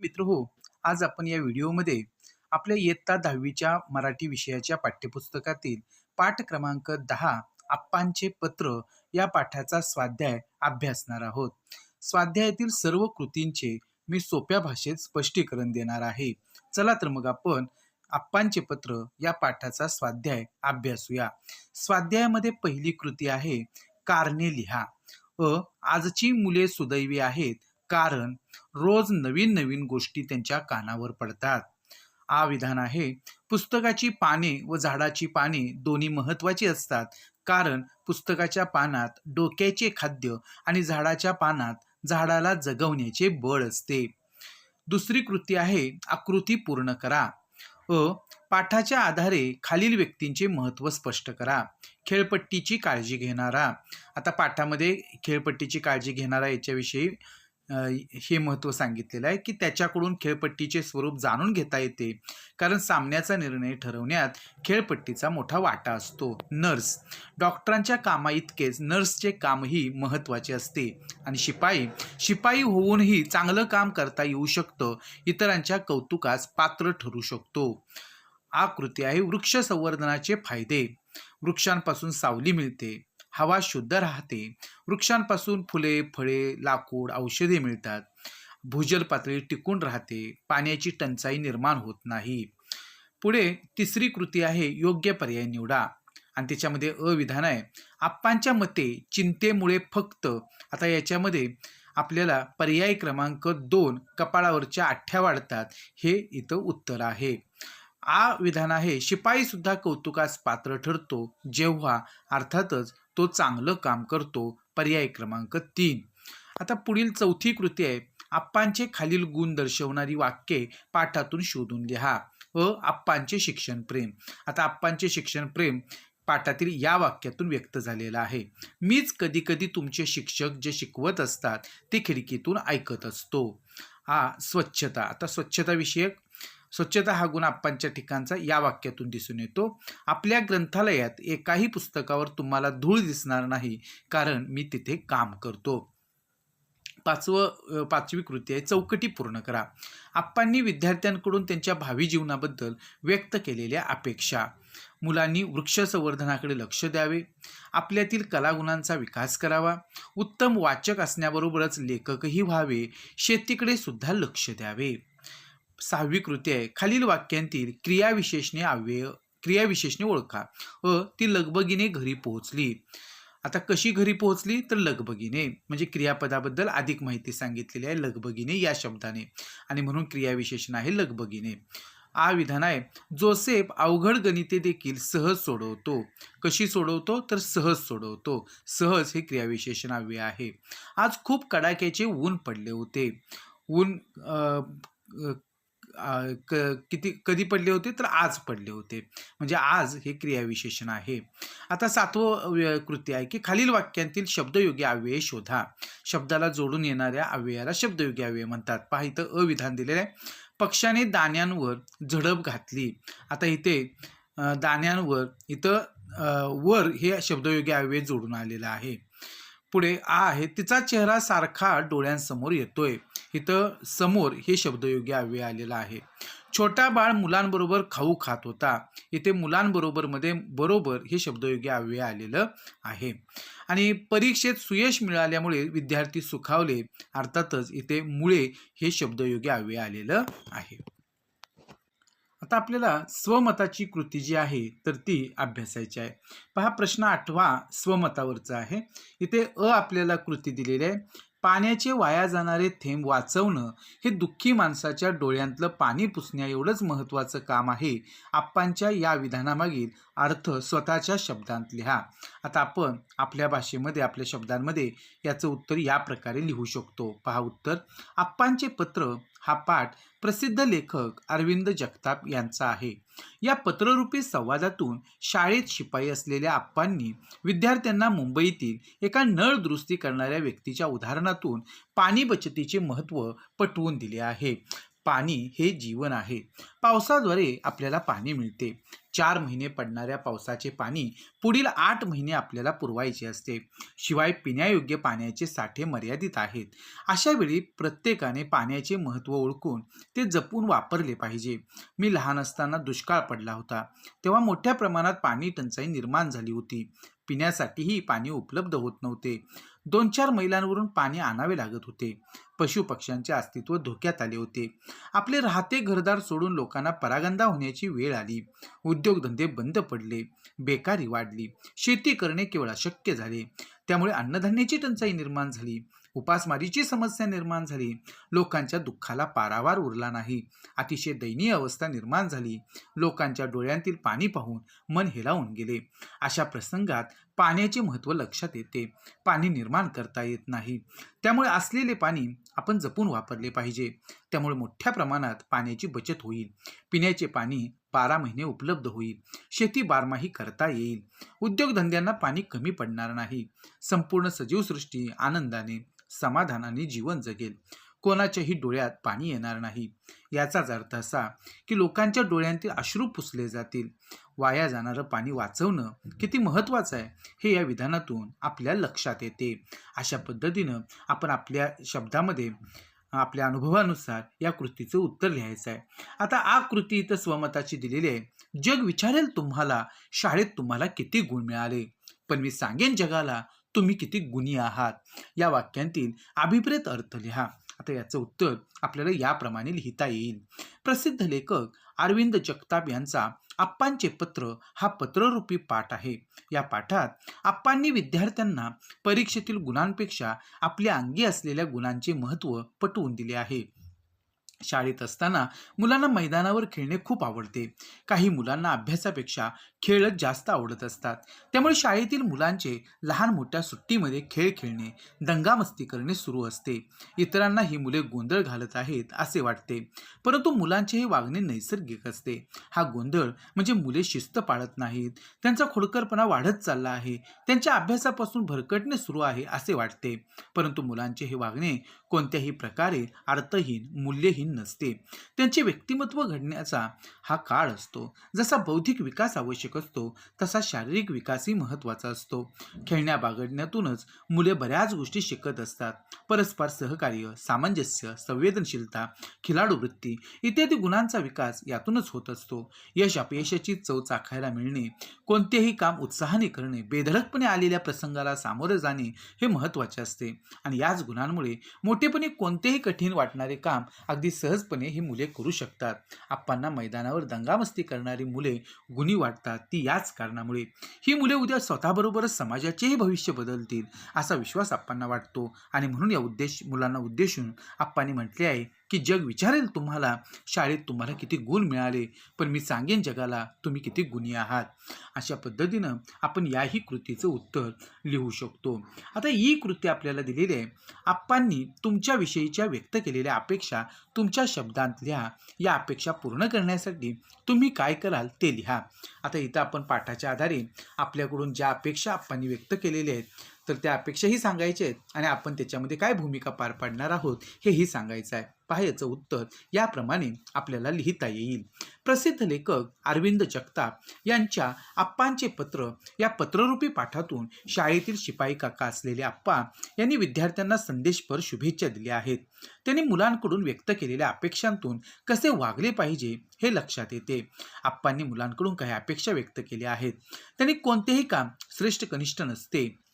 मित्र हो आज आपण या व्हिडिओमध्ये आपल्या इयत्ता दहावीच्या मराठी विषयाच्या पाठ्यपुस्तकातील पाठ क्रमांक दहा आप्पांचे पत्र या पाठाचा स्वाध्याय अभ्यासणार आहोत. स्वाध्यायातील सर्व कृतींचे मी सोप्या भाषेत स्पष्टीकरण देणार आहे. चला तर मग आपण आप्पांचे पत्र या पाठाचा स्वाध्याय अभ्यासूया. स्वाध्यायामध्ये पहिली कृती आहे कारणे लिहा. अ आजची मुले सुदैवी आहेत कारण रोज नवीन नवीन गोष्टी त्यांच्या कानावर पडतात. आ विधान आहे पुस्तकाची पाने व झाडाची पाने दोन्ही महत्वाची असतात. कारण पुस्तकाच्या पानात डोक्याचे खाद्य आणि झाडाच्या पानात झाडाला जगवण्याचे बळ असते. दुसरी कृती आहे आकृती पूर्ण करा. अ. पाठाच्या आधारे खालील व्यक्तींचे महत्त्व स्पष्ट करा. खेळपट्टीची काळजी घेणारा. आता पाठामध्ये खेळपट्टीची काळजी घेणारा याच्याविषयी हे महत्त्व सांगितलेलं आहे की त्याच्याकडून खेळपट्टीचे स्वरूप जाणून घेता येते. कारण सामन्याचा निर्णय ठरवण्यात खेळपट्टीचा मोठा वाटा असतो. नर्स. डॉक्टरांच्या कामाइतकेच नर्सचे कामही महत्त्वाचे असते. आणि शिपाई. शिपाई होऊनही चांगलं काम करता येऊ शकतं. इतरांच्या कौतुकास पात्र ठरू शकतो. आकृती आहे वृक्ष संवर्धनाचे फायदे. वृक्षांपासून सावली मिळते. हवा शुद्ध राहते. वृक्षांपासून फुले फळे लाकूड औषधे मिळतात. भूजल पातळी टिकून राहते. पाण्याची टंचाई निर्माण होत नाही. पुढे तिसरी कृती आहे योग्य पर्याय निवडा. आणि त्याच्यामध्ये अविधान आहे. आप्पांच्या मते चिंतेमुळे फक्त आता याच्यामध्ये आपल्याला पर्याय क्रमांक दोन कपाळावरच्या आठ्या वाढतात. हे इथं उत्तर आहे. आ विधान आहे शिपाई सुद्धा कौतुकास पात्र ठरतो. जेव्हा अर्थातच तो चांगलं काम करतो. पर्याय क्रमांक तीन. आता पुढील चौथी कृती आहे. आप्पांचे खालील गुण दर्शवणारी वाक्ये पाठातून शोधून लिहा व आप्पांचे शिक्षण प्रेम. आता आप्पांचे शिक्षण प्रेम पाठातील या वाक्यातून व्यक्त झालेलं आहे. मीच कधी कधी तुमचे शिक्षक जे शिकवत असतात ते खिडकीतून ऐकत असतो. हा स्वच्छता. आता स्वच्छताविषयक स्वच्छता हा गुण आप्पांच्या ठिकाणचा या वाक्यातून दिसून येतो. आपल्या ग्रंथालयात एकाही पुस्तकावर तुम्हाला धूळ दिसणार नाही कारण मी तिथे काम करतो. पाचवं पाचवी कृती आहे चौकटी पूर्ण करा. आप्पांनी विद्यार्थ्यांकडून त्यांच्या भावी जीवनाबद्दल व्यक्त केलेल्या अपेक्षा. मुलांनी वृक्ष संवर्धनाकडे लक्ष द्यावे. आपल्यातील कलागुणांचा विकास करावा. उत्तम वाचक असण्याबरोबरच लेखकही व्हावे. शेतीकडे सुद्धा लक्ष द्यावे. सहावी कृती आहे. खालील वाक्यांतील क्रियाविशेषणे अव्यय क्रियाविशेषणे ओळखा व ती लगबगीने घरी पोहोचली. आता कशी घरी पोहोचली? तर लगबगीने. म्हणजे क्रियापदाबद्दल अधिक माहिती सांगितलेली आहे लगबगीने या शब्दाने. आणि म्हणून क्रियाविशेषण आहे लगबगीने. आ विधान आहे. जोसेफ अवघड गणिते देखील सहज सोडवतो. कशी सोडवतो? तर सहज सोडवतो. सहज हे क्रियाविशेषण अव्यय आहे. आज खूप कडाक्याचे ऊन पडले होते. ऊन आ, क किती कधी पडले होते? तर आज पडले होते. म्हणजे आज हे क्रियाविशेषण आहे. आता सातवं व्य- कृती आहे की खालील वाक्यांतील शब्दयोगी अव्यय शोधा. शब्दाला जोडून येणाऱ्या अव्ययाला शब्दयोगी अव्यय म्हणतात. पहा इथं अविधान दिलेलं आहे. पक्षाने दाण्यांवर झडप घातली. आता इथे दाण्यांवर इथं वर हे शब्दयोगी अव्यय जोडून आलेलं आहे. पुढे आ आहे तिचा चेहरा सारखा डोळ्यांसमोर येतोय. इथं समोर हे शब्दयोगी अव्यय आलेला आहे. छोटा बाळ मुलांबरोबर खाऊ खात होता. इथे मुलांबरोबरमध्ये बरोबर हे शब्दयोगी अव्यय आलेलं आहे. आणि परीक्षेत सुयश मिळाल्यामुळे विद्यार्थी सुखावले. अर्थातच इथे मुळे हे शब्दयोगी अव्यय आलेलं आहे. आता आपल्याला स्वमताची कृती जी आहे तर ती अभ्यासायची आहे. पहा प्रश्न आठवा स्वमतावरचा आहे. इथे अ आपल्याला कृती दिलेली आहे. पाण्याचे वाया जाणारे थेंब वाचवणं हे दुःखी माणसाच्या डोळ्यांतलं पाणी पुसण्या एवढंच महत्त्वाचं काम आहे आप्पांच्या या विधानामागील अर्थ स्वतःच्या शब्दांत लिहा. आता आपण आपल्या भाषेमध्ये आपल्या शब्दांमध्ये याचं उत्तर या प्रकारे लिहू शकतो. पहा उत्तर. आप्पांचे पत्र हा पाठ प्रसिद्ध लेखक अरविंद जगताप यांचा आहे. या पत्ररूपी संवादातून शाळेत शिपाई असलेल्या आप्पांनी विद्यार्थ्यांना मुंबईतील एका नळ दुरुस्ती करणाऱ्या व्यक्तीच्या उदाहरणातून पाणी बचतीचे महत्त्व पटवून दिले आहे. पाणी हे जीवन आहे. पावसाद्वारे आपल्याला पाणी मिळते. चार महिने पडणाऱ्या पावसाचे पाणी पुढील आठ महिने आपल्याला पुरवायचे असते. शिवाय पिण्यायोग्य पाण्याचे साठे मर्यादित आहेत. अशा वेळी प्रत्येकाने पाण्याचे महत्त्व ओळखून ते जपून वापरले पाहिजे. मी लहान असताना दुष्काळ पडला होता. तेव्हा मोठ्या प्रमाणात पाणी टंचाई निर्माण झाली होती. पिण्यासाठीही पाणी उपलब्ध होत नव्हते. दोन चार मैलांवरून पाणी आणावे लागत होते. पशुपक्ष्यांचे अस्तित्व धोक्यात आले होते. आपले राहते घरदार सोडून लोकांना परागंदा होण्याची वेळ आली. उद्योगधंदे बंद पडले. बेकारी वाढली. शेती करणे केवळ अशक्य झाले. त्यामुळे अन्नधान्याची टंचाई निर्माण झाली. उपासमारीची समस्या निर्माण झाली. लोकांच्या दुःखाला पारावार उरला नाही. अतिशय दयनीय अवस्था निर्माण झाली. लोकांच्या डोळ्यांतील पाणी पाहून मन हेलावून गेले. अशा प्रसंगात पाण्याचे महत्त्व लक्षात येते. पाणी निर्माण करता येत नाही. त्यामुळे असलेले पाणी आपण जपून वापरले पाहिजे. त्यामुळे मोठ्या प्रमाणात पाण्याची बचत होईल. पिण्याचे पाणी बारा महिने उपलब्ध होईल. शेती बारमाही करता येईल. उद्योगधंद्यांना पाणी कमी पडणार नाही. संपूर्ण सजीवसृष्टी आनंदाने समाधानाने जीवन जगेल. कोणाच्याही डोळ्यात पाणी येणार नाही. याचाच अर्थ असा की लोकांच्या डोळ्यांतील अश्रू पुसले जातील. वाया जाणारं पाणी वाचवणं किती महत्त्वाचं आहे हे या विधानातून आपल्या लक्षात येते. अशा पद्धतीनं आपण आपल्या शब्दामध्ये आपल्या अनुभवानुसार या कृतीचं उत्तर लिहायचं आहे. आता आ कृती इथं स्वमताची दिलेली आहे. जग विचारेल तुम्हाला शाळेत तुम्हाला किती गुण मिळाले. पण मी सांगेन जगाला तुम्ही किती गुणी आहात? या वाक्यांतील अभिप्रेत अर्थ लिहा. आता याचं उत्तर आपल्याला याप्रमाणे लिहिता येईल. प्रसिद्ध लेखक अरविंद जगताप यांचा आप्पांचे पत्र हा पत्ररूपी पाठ आहे. या पाठात आप्पांनी विद्यार्थ्यांना परीक्षेतील गुणांपेक्षा आपल्या अंगी असलेल्या गुणांचे महत्त्व पटवून दिले आहे. शाळेत असताना मुलांना मैदानावर खेळणे खूप आवडते. काही मुलांना अभ्यासापेक्षा खेळच जास्त आवडत असतात. त्यामुळे शाळेतील मुलांचे लहान मोठ्या सुट्टीमध्ये खेळ खेळणे दंगामस्ती करणे सुरू असते. इतरांना ही मुले गोंधळ घालत आहेत असे वाटते. परंतु मुलांचे हे वागणे नैसर्गिक असते. हा गोंधळ म्हणजे मुले शिस्त पाळत नाहीत. त्यांचा खोडकरपणा वाढत चालला आहे. त्यांच्या अभ्यासापासून भरकटणे सुरू आहे असे वाटते. परंतु मुलांचे हे वागणे कोणत्याही प्रकारे अर्थहीन मूल्यहीन नसते. त्यांचे व्यक्तिमत्व घडण्याचा हा काळ असतो. जसा बौद्धिक विकास आवश्यक असतो तसा शारीरिक विकासही महत्त्वाचा असतो. खेळण्या बागडण्यातूनच मुले बऱ्याच गोष्टी शिकत असतात. परस्पर सहकार्य सामंजस्य संवेदनशीलता खिलाडू वृत्ती इत्यादी गुणांचा विकास यातूनच होत असतो. यश अपयशाची चव चाखायला मिळणे कोणतेही काम उत्साहाने करणे बेधडकपणे आलेल्या प्रसंगाला सामोरे जाणे हे महत्त्वाचे असते. आणि याच गुणांमुळे मोठेपणी कोणतेही कठीण वाटणारे काम अगदी सहजपणे ही मुले करू शकतात. आप्पांना मैदानावर दंगामस्ती करणारी मुले गुणी वाटतात. ती याच कारणामुळे. ही मुले उद्या स्वतःबरोबरच समाजाचेही भविष्य बदलतील असा विश्वास आप्पांना वाटतो. आणि म्हणून या उद्देश मुलांना उद्देशून आप्पांनी म्हटले आहे की जग विचारेल तुम्हाला. शाळेत तुम्हाला किती गुण मिळाले. पण मी सांगेन जगाला तुम्ही किती गुणी आहात. अशा पद्धतीनं आपण याही कृतीचं उत्तर लिहू शकतो. आता ही कृती आपल्याला दिलेली आहे. आप्पांनी तुमच्याविषयीच्या व्यक्त केलेल्या अपेक्षा तुमच्या शब्दांत लिहा या अपेक्षा पूर्ण करण्यासाठी तुम्ही काय कराल ते लिहा. आता इथं आपण पाठाच्या आधारे आपल्याकडून ज्या अपेक्षा आप्पांनी व्यक्त केलेल्या आहेत तर त्या अपेक्षाही सांगायच्या आहेत. आणि आपण त्याच्यामध्ये काय भूमिका पार पाडणार आहोत हेही सांगायचं आहे. पहा याचं उत्तर याप्रमाणे आपल्याला लिहिता येईल. प्रसिद्ध लेखक अरविंद जगताप यांच्या आप्पांचे पत्र या पत्ररूपी पाठातून शाळेतील शिपाई काका असलेले आप्पा यांनी विद्यार्थ्यांना संदेशपर शुभेच्छा दिल्या आहेत. त्यांनी मुलांकडून व्यक्त केलेल्या अपेक्षांतून कसे वागले पाहिजे हे लक्षात येते. आप्पांनी मुलांकडून काही अपेक्षा व्यक्त केल्या आहेत. त्यांनी कोणतेही काम श्रेष्ठ कनिष्ठ नसते.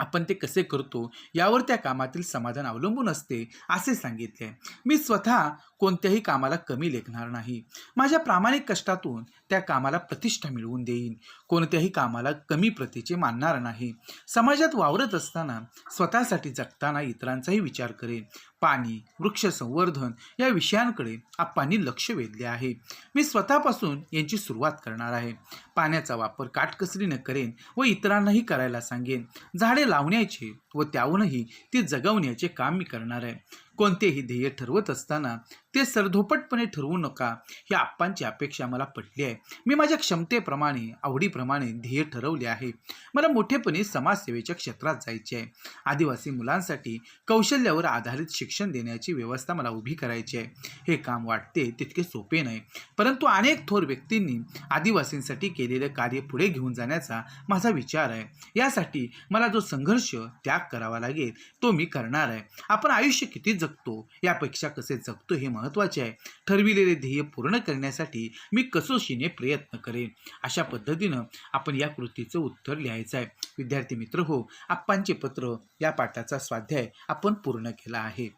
आपण ते कसे करतो यावर त्या कामातील समाधान अवलंबून असते असे सांगितले. मी स्वतः कोणत्याही कामाला कमी लेखणार नाही. माझ्या प्रामाणिक कष्टातून त्या कामाला प्रतिष्ठा मिळवून देईन. कोणत्याही कामाला कमी प्रतीचे मानणार नाही. समाजात वावरत असताना स्वतःसाठी जगताना इतरांचाही विचार करेन. पाणी वृक्ष संवर्धन या विषयांकडे आप्पांनी लक्ष वेधले आहे. मी स्वतःपासून यांची सुरुवात करणार आहे. पाण्याचा वापर काटकसरीनं करेन व इतरांनाही करायला सांगेन. झाडे लावण्याचे व त्याहूनही ती जगवण्याचे काम मी करणार आहे. कोणतेही ध्येय ठरवत असताना ते सरधोपटपणे ठरवू नका. ही आप्पांची अपेक्षा मला पटली आहे. मी माझ्या क्षमतेप्रमाणे आवडीप्रमाणे ध्येय ठरवले आहे. मला मोठेपणी समाजसेवेच्या क्षेत्रात जायचे आहे. आदिवासी मुलांसाठी कौशल्यावर आधारित शिक्षण देण्याची व्यवस्था मला उभी करायची आहे. हे काम वाटते तितके सोपे नाही. परंतु अनेक थोर व्यक्तींनी आदिवासींसाठी केलेले कार्य पुढे घेऊन जाण्याचा माझा विचार आहे. यासाठी मला जो संघर्ष त्याग करावा लागेल तो मी करणार आहे. आपण आयुष्य किती जगतो यापेक्षा कसे जगतो हे महत्त्वाचे आहे. ठरविलेले ध्येय पूर्ण करण्यासाठी मी कसोशीने प्रयत्न करेन. अशा पद्धतीनं आपण या कृतीचं उत्तर लिहायचं आहे. विद्यार्थी मित्र हो आप्पांचे पत्र या पाठाचा स्वाध्याय आपण पूर्ण केला आहे.